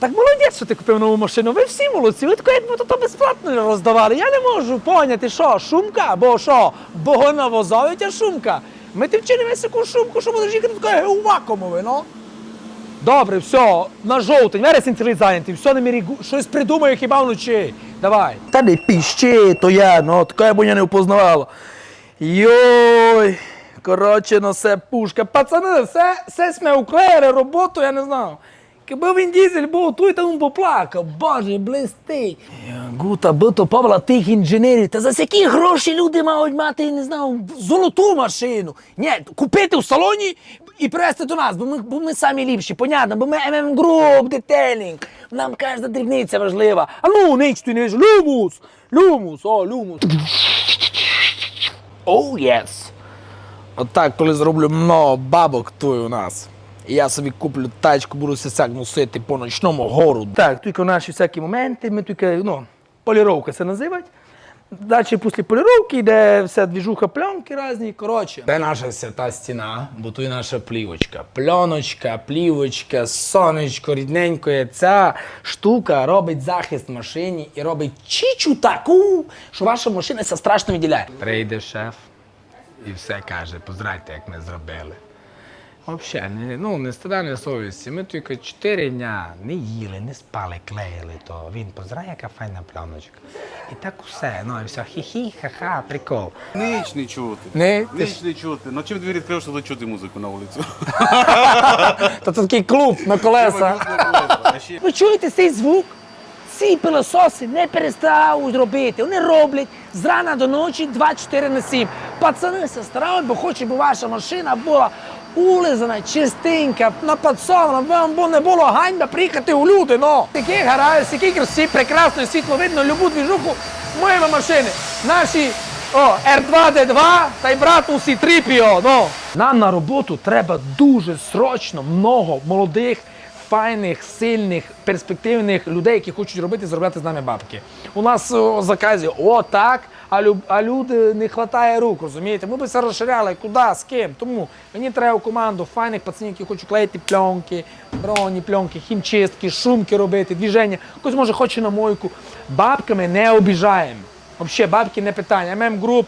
Так молодець, що ти купив нову машину. Ви всі молодці. Ви таке, якби то безплатно роздавали. Я не можу поняти, що шумка, або що, бо навозовиця шумка. Ми ти вчили весь яку шумку, що будеш їхати таке геувакомове, ну. Добре, все, на жовтень, вересень цілий зайнятий, все не мірі, щось придумаю хіба вночі. Давай. Та не піщи, то я, ну, таке бо я не впознавала. Йой, коротше, ну все пушка. Пацани, все, все сме уклеїли, роботу, я не знав. Якби він дізель був, то й там поплакав. Боже, блистить. Гута, бито Павла тих інженерів. Та за які гроші люди мають мати, не знаю, золоту машину? Ні, купити в салоні і привезти до нас, бо ми, бо ми самі ліпші, понятно, бо ми MM Group, детейлінг. Нам кожна дрібниця важлива. А ну, ніч ти не віж, люмус, люмус, о, люмус. Оу, oh, єс. Отак, коли зроблю много бабок тут у нас. І я собі куплю тачку, буду все так носити по ночному городу. Так, тільки наші всякі моменти, ми тільки, ну, поліровка це називають. Далі після поліровки йде вся двіжуха пленки різні. Коротше. Це наша свята стіна, бо тут наша плівочка. Пленочка, плівочка, сонечко, рідненько. Ця штука робить захист машині і робить чічу таку, що ваша машина це страшно виділяє. Прийде шеф і все каже, поздравте, як ми зробили. Взагалі, не, ну, не стида, не совісті. Ми тільки чотири дня не їли, не спали, клеїли то. Він позирає, яка файна пленочка. І так усе. Ну і все, хі-хі, ха-ха, прикол. Ніч не чути. Не, ти Ніч не чути. Ну чим двері відкрив, щоб чути музику на вулицю. Та це такий клуб на колеса. А ще Ви чуєте цей звук? Ці пилососи не перестають робити. Вони роблять з рана до ночі 24 на 7. Пацани старають, бо хочуть, щоб ваша машина була улизана, чистенька, напацована, вам не було ганьба приїхати у люди. Ну. Такий гараж, який красивий, прекрасно, світло видно, любу двіжуху моєї машини. Наші о, R2D2 та й брат усі трипіо. Ну. Нам на роботу треба дуже срочно много молодих файних, сильних, перспективних людей, які хочуть робити заробляти з нами бабки. У нас о, заказі о так, а, люб, а люди не вистачає рук, розумієте? Ми б все розширяли, куди, з ким. Тому мені треба в команду файних пацанів, які хочуть клеїти пленки, броні, пленки, хімчистки, шумки робити, двіження. Хтось може хоче на мойку. Бабками не обіжаємо. Взагалі, бабки не питання. ММ груп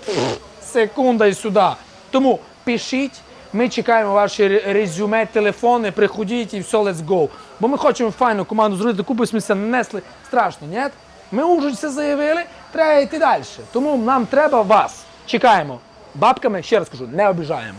секунда і сюди. Тому пишіть. Ми чекаємо ваші резюме, телефони, приходіть і все, let's go. Бо ми хочемо файну команду зробити, купу сміття нанесли. Страшно, ні? Ми уже все заявили, треба йти далі. Тому нам треба вас. Чекаємо. Бабками, ще раз кажу, не обіжаємо.